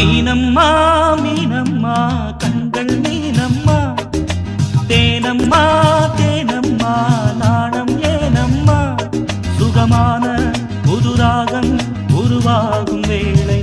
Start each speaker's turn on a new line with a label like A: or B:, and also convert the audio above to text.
A: மீனம்மா மீனம்மா கண்கள் மீனம்மா. தேனம்மா தேனம்மா நாணம் ஏனம்மா. சுகமான புதுராகம் உருவாகும் வேளை